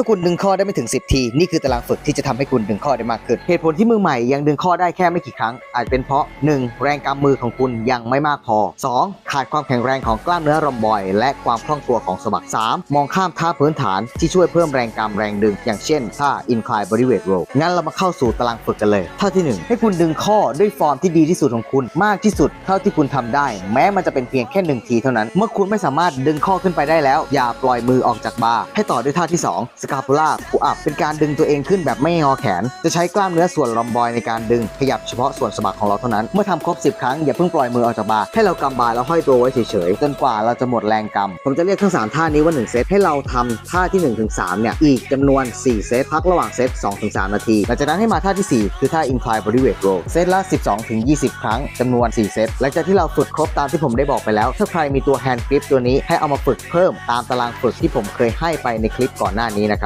ถ้าคุณดึงข้อได้ไม่ถึง 10 ที นี่คือตารางฝึกที่จะทำให้คุณดึงข้อได้มากขึ้น เหตุผลที่มือใหม่ยังดึงข้อได้แค่ไม่กี่ครั้ง อาจเป็นเพราะ 1. แรงกำมือของคุณยังไม่มากพอ 2. ขาดความแข็งแรงของกล้ามเนื้อรอมบอย และความคล่องตัวของสะบัก 3. มองข้ามท่าพื้นฐานที่ช่วยเพิ่มแรงกำแรงดึง อย่างเช่นท่า incline bodyweight row งั้นเรามาเข้าสู่ตารางฝึกกันเลยท่าที่หนึ่งให้คุณดึงข้อด้วยฟอร์มที่ดีที่สุดของคุณมากที่สุดเท่าที่คุณทำได้ แม้มันจะเป็นเพียงแค่หนึ่งทีเท่านั้น เมื่อคุณไม่สามารถดึงข้อขึ้นไปได้แล้ว อย่าปล่อยมือออกจากบาร์ให้ต่อด้วยท่าที่ 2 scapula pull up เป็นการดึงตัวเองขึ้นแบบไม่งอแขน จะใช้กล้ามเนื้อส่วนรอมบอยในการดึง ขยับเฉพาะส่วนสะบักของเราเท่านั้น เมื่อทำครบ 10 ครั้งอย่าเพิ่งปล่อยมือออกจากบาร์ให้เรากำบาร์แล้วห้อยตัวไว้เฉยๆจนกว่าเราจะหมดแรงกำผมจะเรียกทั้ง 3 ท่านี้ว่า 1 เซตให้เราทำท่าที่1ถึง3เนี่ยอีกจำนวน 4 เซตพักระหว่างเซต2ถึง3นาทีหลังจากนั้นให้มาท่าที่ 4 คือท่า incline bodyweight row เซตละ 12ถึง20ครั้งจำนวน 4 เซตหลังจากที่เราฝึกครบตามที่ผมได้บอกไปแล้ว ถ้าใครมีตัว hand grip ตัวนี้ให้เอามาฝึกเพิ่มตามตารางฝึกที่ผมเคยให้ไปในคลิปก่อนหน้านี้นะ